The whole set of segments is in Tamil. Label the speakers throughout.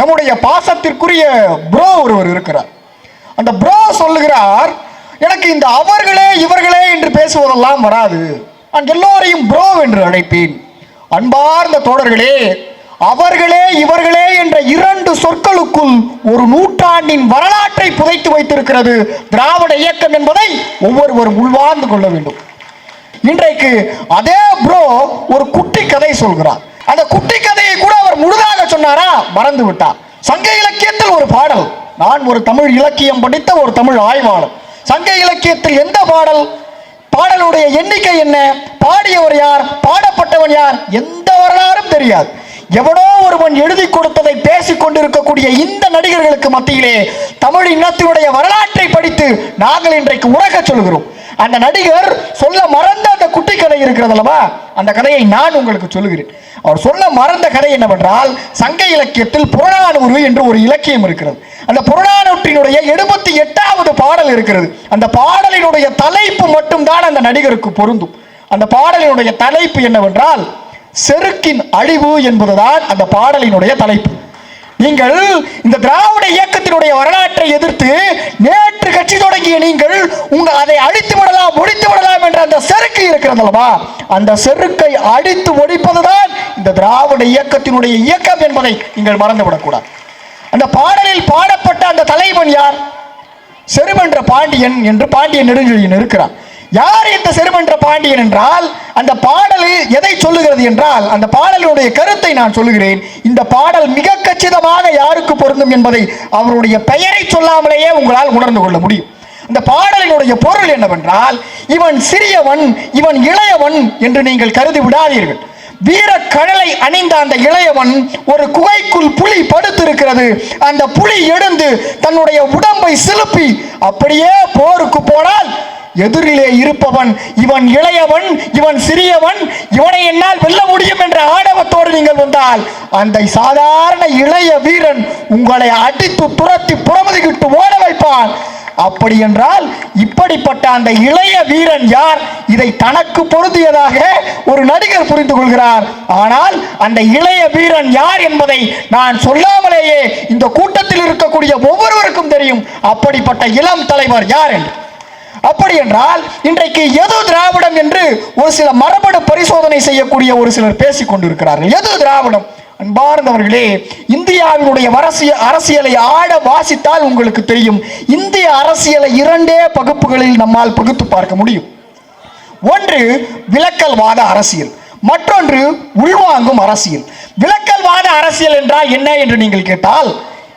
Speaker 1: நம்முடைய பாசத்திற்குரிய ப்ரோ ஒருவர் இருக்கிறார். அந்த ப்ரோ சொல்லுகிறார் எனக்கு இந்த அவர்களே இவர்களே என்று பேசுவதெல்லாம் வராது. நான் எல்லோரையும் ப்ரோ என்று அழைப்பேன். அன்பார்ந்த தோழர்களே அவர்களே இவர்களே என்ற இரண்டு சொற்களுக்குள் ஒரு நூற்றாண்டின் வரலாற்றை புதைத்து வைத்திருக்கிறது திராவிட இயக்கம் என்பதை ஒவ்வொருவரும் உள்வார்ந்து கொள்ள வேண்டும். இன்றைக்கு அதே ப்ரோ ஒரு குட்டி கதை சொல்கிறார். அந்த குட்டி கதையை கூட அவர் முழுதாக சொன்னாரா? மறந்து விட்டார் சங்க இலக்கியத்தில் ஒரு பாடல். நான் ஒரு தமிழ் இலக்கியம் படித்த ஒரு தமிழ் ஆய்வாளர். சங்க இலக்கியத்தில் எந்த பாடல்? பாடலுடைய எண்ணிக்கை என்ன? பாடியவர் யார்? பாடப்பட்டவன் யார்? எந்த வரலாறும் தெரியாது. எவனோ ஒருவன் எழுதி கொடுத்ததை பேசிக் கொண்டிருக்கக்கூடிய இந்த நடிகர்களுக்கு மத்தியிலே தமிழ் இனத்தினுடைய வரலாற்றை படித்து நாங்கள் இன்றைக்கு உலக சொல்கிறோம். அந்த நடிகர் சொல்ல மறந்த அந்த குட்டி கதை இருக்கிறது அல்லவா? அந்த கதையை நான் உங்களுக்கு சொல்லுகிறேன். அவர் சொல்ல மறந்த கதை என்னவென்றால் சங்க இலக்கியத்தில் புறநானூறு என்று ஒரு இலக்கியம் இருக்கிறது. அந்த புறநானூற்றினுடைய எழுபத்தி எட்டாவது பாடல் இருக்கிறது. அந்த பாடலினுடைய தலைப்பு மட்டும்தான் அந்த நடிகருக்கு பொருந்தும். அந்த பாடலினுடைய தலைப்பு என்னவென்றால் செருக்கின் அழிவு என்பதுதான் அந்த பாடலினுடைய தலைப்பு. நீங்கள் இந்த திராவிட இயக்கத்தினுடைய வரலாற்றை எதிர்த்து கட்சி தொடங்கிய நீங்கள் உங்கள் அதை அழித்து விடலாம் ஒழித்து விடலாம் என்ற அந்த செருக்கு இருக்கிறது அல்லவா? அந்த செருக்கை அடித்து ஒழிப்பதுதான் இந்த திராவிட இயக்கத்தினுடைய இயக்கம் என்பதை நீங்கள் மறந்துவிடக்கூடாது. அந்த பாடலில் பாடப்பட்ட அந்த தலைவன் யார்? செருமென்ற பாண்டியன் என்று பாண்டியன் நெடுஞ்செழியன் இருக்கிறான். யார் இந்த செருமன்ற பாண்டியன் என்றால் அந்த பாடல் எதை சொல்லுகிறது என்றால் அந்த பாடலுடைய கருத்தை நான் சொல்லுகிறேன். இந்த பாடல் மிக கச்சிதமாக யாருக்கு பொருந்தும் என்பதை அவருடைய பெயரை சொல்லாமலேயே உங்களால் உணர்ந்து கொள்ள முடியும். அந்த பாடலினுடைய பொருள் என்னவென்றால் இவன் சிறியவன் இவன் இளையவன் என்று நீங்கள் கருதி விடாதீர்கள் வீர கடலை அணிந்த அந்த இளையவன் ஒரு குகைக்குள் புலி படுத்திருக்கிறது. அந்த புலி எழுந்து தன்னுடைய உடம்பை சிலுப்பி அப்படியே போருக்கு போனால் எதிரிலே இருப்பவன் இவன் இளையவன் இவன் சிறியவன் இவனை என்னால் வெல்ல முடியும் என்ற ஆணவத்தோடு நீங்கள் வந்தால் அந்த சாதாரண இளைய வீரன் உங்களை அடித்து துரத்தி புறமுதுகிட்டு ஓட வைப்பான். அப்படி என்றால் இப்படிப்பட்ட அந்த இளைய வீரன் யார்? இதை தனக்கு பொருந்தியதாக ஒரு நடிகர் புரிந்து கொள்கிறார். ஆனால் அந்த இளைய வீரன் யார் என்பதை நான் சொல்லாமலேயே இந்த கூட்டத்தில் இருக்கக்கூடிய ஒவ்வொருவருக்கும் தெரியும். அப்படிப்பட்ட இளம் தலைவர் யார் என்று. அப்படி என்றால் இன்றைக்கு எது திராவிடம் என்று ஒரு சில மரபணு பரிசோதனை செய்யக்கூடிய ஒரு சிலர் பேசிக் கொண்டிருக்கிறார்கள். எது திராவிடம். அன்பார்ந்தவர்களே இந்தியாவினுடைய அரசியல் அரசியலை ஆட வாசித்தால் உங்களுக்கு தெரியும். இந்திய அரசியலை இரண்டே பகுப்புகளில் நம்மால் பகுத்து பார்க்க முடியும். ஒன்று விலக்கல்வாத அரசியல். மற்றொன்று உள்வாங்கும் அரசியல். விலக்கல்வாத அரசியல் என்றால் என்ன என்று நீங்கள் கேட்டால்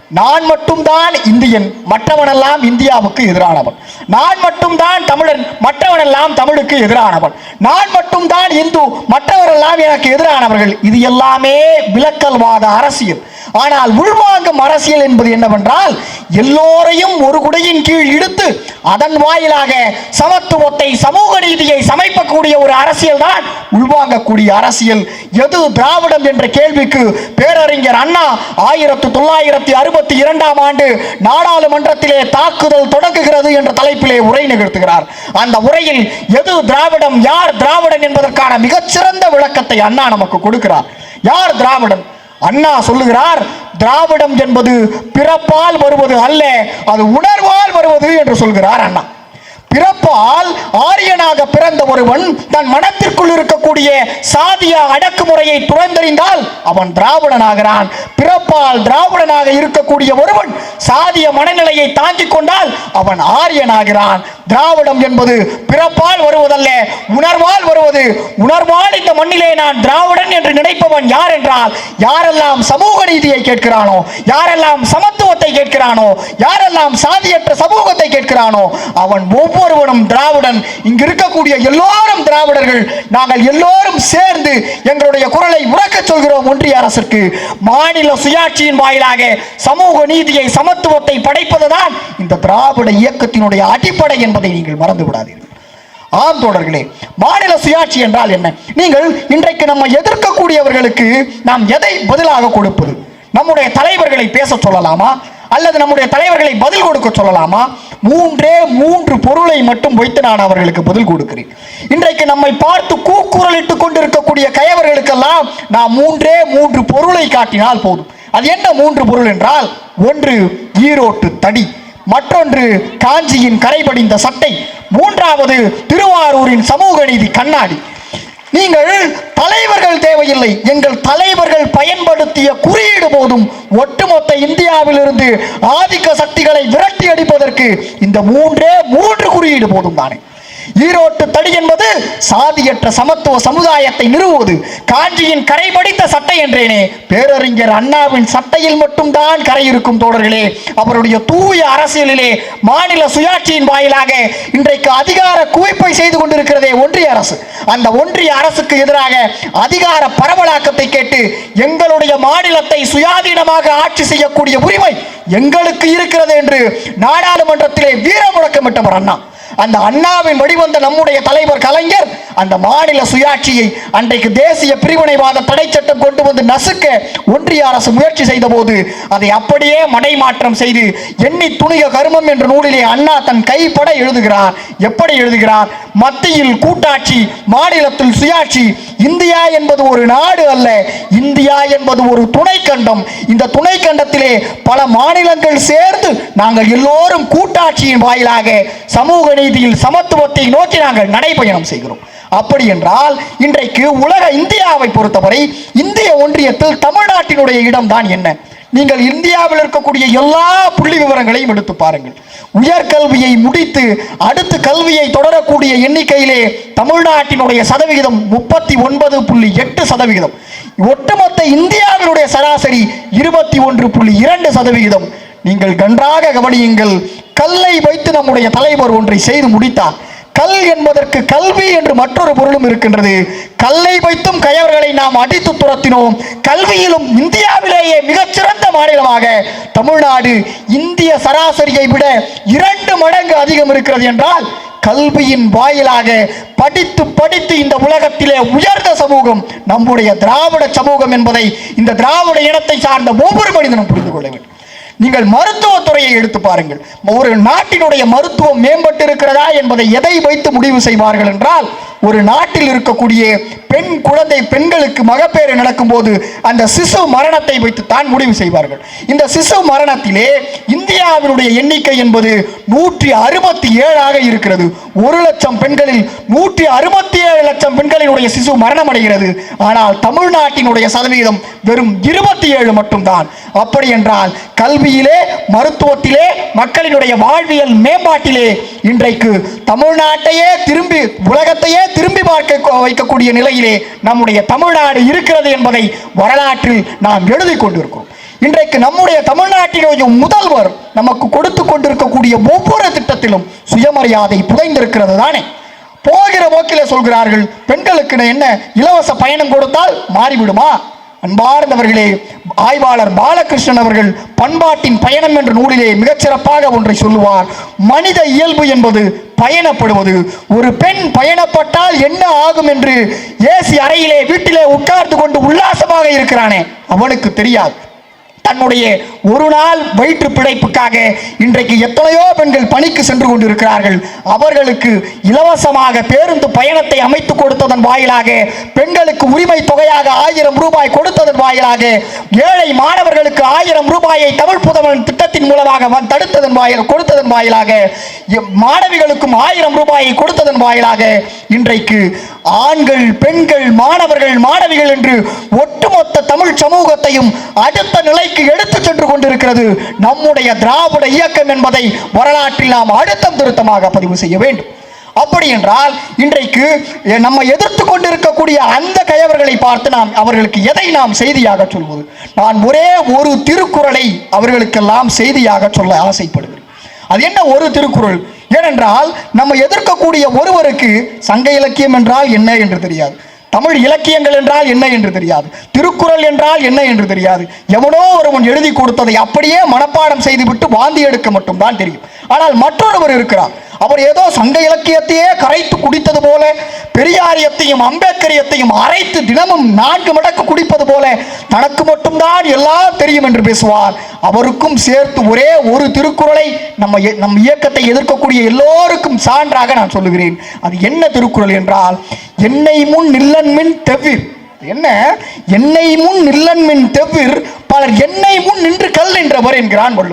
Speaker 1: நான் மட்டும்தான் இந்தியன் மற்றவனெல்லாம் இந்தியாவுக்கு எதிரானவன். நான் மட்டும்தான் தமிழன் மற்றவனெல்லாம் தமிழுக்கு எதிரானவன். நான் மட்டும்தான் இந்து மற்றவரெல்லாம் எனக்கு எதிரானவர்கள். இது எல்லாமே விலக்கல்வாத அரசியல். ஆனால் உள்வாங்கும் அரசியல் என்பது என்னவென்றால் எல்லோரையும் ஒரு குடையின் கீழ் இழுத்து அதன் வாயிலாக சமத்துவத்தை சமூக நீதியை சமைக்கக்கூடிய ஒரு அரசியல் தான் உள்வாங்கக்கூடிய அரசியல். எது திராவிடம் என்ற கேள்விக்கு பேரறிஞர் அண்ணா ஆயிரத்து தொள்ளாயிரத்தி அறுபத்தி இரண்டாம் ஆண்டு நாடாளுமன்றத்திலே தாக்குதல் தொடங்குகிறது என்ற தலைப்பிலே உரை நிகழ்த்துகிறார். அந்த உரையில் எது திராவிடம் யார் திராவிடன் என்பதற்கான மிகச்சிறந்த விளக்கத்தை அண்ணா நமக்கு கொடுக்கிறார். யார் திராவிடன்? அண்ணா சொல்லுகிறார் திராவிடம் என்பது பிறப்பால் வருவது அல்ல அது உணர்வால் வருவது என்று சொல்கிறார் அண்ணா. பிறப்பால் ஆரியனாக பிறந்த ஒருவன் தன் மனத்திற்குள் இருக்கக்கூடிய சாதிய அடக்குமுறையை துறந்தறிந்தால் அவன் திராவிடனாகிறான். பிறப்பால் திராவிடனாக இருக்கக்கூடிய ஒருவன் சாதிய மனநிலையை தாங்கிக் கொண்டால் அவன் ஆரியனாகிறான். திராவிடம் என்பது பிறப்பால் வருவதல்ல உணர்வால் வருவது. உணர்வால் இந்த மண்ணிலே நான் திராவிடன் என்று நினைப்பவன் யார் என்றால் யாரெல்லாம் சமூக நீதியை கேட்கிறானோ யாரெல்லாம் சமத்துவத்தை கேட்கிறானோ யாரெல்லாம் சாதியற்ற சமூகத்தை கேட்கிறானோ அவன் ஒவ்வொருவனும் திராவிடன். இங்கு இருக்கக்கூடிய எல்லோரும் திராவிடர்கள். நாங்கள் எல்லோரும் சேர்ந்து எங்களுடைய குரலை உறக்க சொல்கிறோம் ஒன்றிய அரசுக்கு. மாநில சுயாட்சியின் வாயிலாக சமூக நீதியை சமத்துவத்தை படைப்பதுதான் இந்த திராவிட இயக்கத்தினுடைய அடிப்படை என்பதை நீங்கள் மறந்து விடாதீர்கள் ஆம் தோழர்களே மாநில சுயாட்சி என்றால் என்ன? நீங்கள் இன்றைக்கு நம்ம எதிர்க்கக்கூடியவர்களுக்கு நாம் எதை பதிலாக கொடுப்பது? நம்முடைய தலைவர்களை பேச சொல்லலாமா? அல்லது நம்முடைய தலைவர்களை பதில் கொடுக்க சொல்லலாமா? மூன்றே மூன்று பொருளை மட்டும் வைத்து நான் அவர்களுக்கு பதில் கொடுக்கிறேன். இன்றைக்கு நம்மை பார்த்து கூக்குரலிட்டுக் கொண்டிருக்கக்கூடிய கயவர்களுக்கெல்லாம் நான் மூன்றே மூன்று பொருளை காட்டினால் போதும். அது என்ன மூன்று பொருள் என்றால் ஒன்று ஈரோட்டு தடி. மற்றொன்று காஞ்சியின் கரைபடிந்த சட்டை மூன்றாவது திருவாரூரின் சமூக நீதி கண்ணாடி. நீங்கள் தலைவர்கள் தேவையில்லை எங்கள் தலைவர்கள் பயன்படுத்திய குறியீடு போதும். ஒட்டுமொத்த இந்தியாவிலிருந்து ஆதிக்க சக்திகளை விரட்டி அடிப்பதற்கு இந்த மூன்றே மூன்று குறியீடு போதும் தானே ஈரோட்டு தடி என்பது சாதியற்ற சமத்துவ சமுதாயத்தை நிறுவுவது. காஞ்சியின் கரை படித்த சட்டை என்றேனே. பேரறிஞர் அண்ணாவின் சட்டையில் மட்டும்தான் கரை இருக்கும் தோழர்களே. அவருடைய தூய அரசியலிலே மாநில சுயாட்சியின் வாயிலாக இன்றைக்கு அதிகார குவிப்பை செய்து கொண்டிருக்கிறதே ஒன்றிய அரசு. அந்த ஒன்றிய அரசுக்கு எதிராக அதிகார பரவலாக்கத்தை கேட்டு எங்களுடைய மாநிலத்தை சுயாதீனமாக ஆட்சி செய்யக்கூடிய உரிமை எங்களுக்கு இருக்கிறது என்று நாடாளுமன்றத்திலே வீர முழக்கமிட்டவர் அண்ணா. அந்த அண்ணாவின் வடிவந்த நம்முடைய தலைவர் கலைஞர் அந்த மாநில சுயாட்சியை அன்றைக்கு தேசிய பிரிவினைவாத தடை சட்டம் கொண்டு வந்து நசுக்க ஒன்றிய அரசு முயற்சி செய்த போது அதை அப்படியே மடைமாற்றம் செய்து எண்ணி துணிக கருமம் என்ற நூலிலே அண்ணா தன் கைப்பட எழுதுகிறார். எப்படி எழுதுகிறார்? மத்தியில் கூட்டாட்சி மாநிலத்தில் சுயாட்சி இந்தியா என்பது ஒரு நாடு அல்ல இந்தியா என்பது ஒரு துணை கண்டம் இந்த துணை கண்டத்திலே பல மாநிலங்கள் சேர்ந்து நாங்கள் எல்லோரும் கூட்டாட்சியின் வாயிலாக சமூக நீதியில் சமத்துவத்தை நோக்கி நாங்கள் நடைபயணம் செய்கிறோம். அப்படி என்றால் இன்றைக்கு உலக இந்தியாவை பொறுத்தவரை இந்திய ஒன்றியத்தில் தமிழ்நாட்டினுடைய இடம்தான் என்ன? நீங்கள் இந்தியாவில் இருக்கக்கூடிய எல்லா புள்ளி விவரங்களையும் எடுத்து பாருங்கள். உயர்கல்வியை முடித்து அடுத்து கல்வியை தொடரக்கூடிய எண்ணிக்கையிலே தமிழ்நாட்டினுடைய சதவிகிதம் முப்பத்தி ஒன்பது புள்ளி எட்டு சதவிகிதம். ஒட்டுமொத்த இந்தியாவினுடைய சராசரி இருபத்தி ஒன்று புள்ளி இரண்டு சதவிகிதம். நீங்கள் கன்றாக கவனியுங்கள் கல்லை வைத்து நம்முடைய தலைவர் ஒன்றை செய்து முடித்தார். கல் என்பதற்கு கல்வி என்று மற்றொரு பொருளும் இருக்கின்றது. கல்லை வைத்தும் கயவர்களை நாம் அடித்து துரத்தினோம். கல்வியிலும் இந்தியாவிலேயே மிகச்சிறந்த மாநிலமாக தமிழ்நாடு இந்திய சராசரியை விட இரண்டு மடங்கு அதிகம் இருக்கிறது என்றால் கல்வியின் வாயிலாக படித்து படித்து இந்த உலகத்திலே உயர்ந்த சமூகம் நம்முடைய திராவிட சமூகம் என்பதை இந்த திராவிட இனத்தை சார்ந்த ஒவ்வொரு மனிதனும் புரிந்து கொள்ள வேண்டும். நீங்கள் மருத்துவத்துறையை எடுத்து பாருங்கள். ஒரு நாட்டினுடைய மருத்துவம் மேம்பட்டு இருக்கிறதா என்பதை எதை வைத்து முடிவு செய்வார்கள் என்றால் ஒரு நாட்டில் இருக்கக்கூடிய பெண் குழந்தை பெண்களுக்கு மகப்பேறு நடக்கும்போது அந்த சிசு மரணத்தை வைத்து தான் முடிவு செய்வார்கள். இந்த சிசு மரணத்திலே இந்தியாவினுடைய எண்ணிக்கை என்பது நூற்றி அறுபத்தி ஏழாக இருக்கிறது. ஒரு லட்சம் பெண்களில் நூற்றி அறுபத்தி ஏழு லட்சம் பெண்களினுடைய சிசு மரணம் அடைகிறது ஆனால் தமிழ்நாட்டினுடைய சதவீதம் வெறும் இருபத்தி ஏழு மட்டும்தான். அப்படி என்றால் கல்வியிலே மருத்துவத்திலே மக்களினுடைய வாழ்வியல் மேம்பாட்டிலே இன்றைக்கு தமிழ்நாட்டையே திரும்பி உலகத்தையே திரும்பி பார்க்க வைக்கக்கூடிய நிலையிலே நம்முடைய தமிழ்நாடு இருக்கிறது என்பதை வரலாற்றில் நாம் எழுதி கொண்டிருக்கிறோம். இன்றைக்கு நம்முடைய தமிழ்நாட்டினுடைய முதல்வர் நமக்கு கொடுத்து கொண்டிருக்கக்கூடிய ஒவ்வொரு திட்டத்திலும் சுயமரியாதை புதைந்திருக்கிறது தானே. போகிற போக்கிலே சொல்கிறார்கள் பெண்களுக்கு என்ன இலவச பயணம் கொடுத்தால் மாறிவிடுமா? அன்பார்ந்தவர்களே ஆய்வாளர் பாலகிருஷ்ணன் அவர்கள் பண்பாட்டின் பயணம் என்ற நூலிலே மிகச்சிறப்பாக ஒன்றை சொல்லுவார். மனித இயல்பு என்பது பயணப்படுவது. ஒரு பெண் பயணப்பட்டால் என்ன ஆகும் என்று ஏசி அறையிலே வீட்டிலே உட்கார்ந்து கொண்டு உல்லாசமாக இருக்கிறானே. அவனுக்கு தெரியாது. தன்னுடைய ஒரு நாள் வயிற்று பிழைப்புக்காக இன்றைக்கு எத்தனையோ பெண்கள் பணிக்கு சென்று கொண்டிருக்கிறார்கள். அவர்களுக்கு இலவசமாக பேருந்து பயணத்தை அமைத்து கொடுத்ததன் வாயிலாக பெண்களுக்கு உரிமை தொகையாக ஆயிரம் ரூபாய் கொடுத்ததன் வாயிலாக ஏழை மாணவர்களுக்கு ஆயிரம் ரூபாயை தமிழ் புதவன் திட்டத்தின் மூலமாக தடுத்ததன் வாயில் கொடுத்ததன் வாயிலாக மாணவிகளுக்கும் ஆயிரம் ரூபாயை கொடுத்ததன் வாயிலாக இன்றைக்கு ஆண்கள் பெண்கள் மாணவர்கள் மாணவிகள் என்று ஒட்டுமொத்த தமிழ் சமூகத்தையும் அடுத்த நிலைக்கு எடுத்துச் சென்று கொண்டிருக்கிறது. நம்முடைய திராவிட இயக்கம் என்பதை வரலாற்றில் நாம் அழுத்தம் திருத்தமாக பதிவு செய்ய வேண்டும். அப்படி என்றால் இன்றைக்கு நம்ம எதிர்த்து கொண்டிருக்கக்கூடிய அந்த கயவர்களை பார்த்து நாம் அவர்களுக்கு எதை நாம் செய்தியாக சொல்வது? நான் ஒரே ஒரு திருக்குறளை அவர்களுக்கெல்லாம் செய்தியாக சொல்ல ஆசைப்படுகிறேன். அது என்ன ஒரு திருக்குறள்? ஏனென்றால் நம்ம எதிர்க்கக்கூடிய ஒருவருக்கு சங்க இலக்கியம் என்றால் என்ன என்று தெரியாது. தமிழ் இலக்கியங்கள் என்றால் என்ன என்று தெரியாது. திருக்குறள் என்றால் என்ன என்று தெரியாது. எவனோ ஒருவன் எழுதி கொடுத்ததை அப்படியே மனப்பாடம் செய்துவிட்டு வாந்தி எடுக்க மட்டும்தான் தெரியும். ஆனால் மற்றொருவர் இருக்கிறார். அவர் ஏதோ சங்க இலக்கியத்தையே கரைத்து குடித்தது போல பெரியாரியத்தையும் அம்பேத்கரியத்தையும் அரைத்து தினமும் நான்கு மடக்கு குடிப்பது போல தனக்கு மட்டும்தான் எல்லாம் தெரியும் என்று பேசுவார். அவருக்கும் சேர்த்து ஒரே ஒரு திருக்குறளை நம்ம நம் இயக்கத்தை எதிர்க்கக்கூடிய எல்லோருக்கும் சான்றாக நான் சொல்லுகிறேன். அது என்ன திருக்குறள் என்றால் என்னை முன் நில்லன்மின் தெவிர் தெவ்விர். என்ன? என்னை முன் நில்லன்மின் தெவ்விர் பலர் என்னை முன் நின்று கல் நின்றவர் என்கிறான் வள்ளுவர்.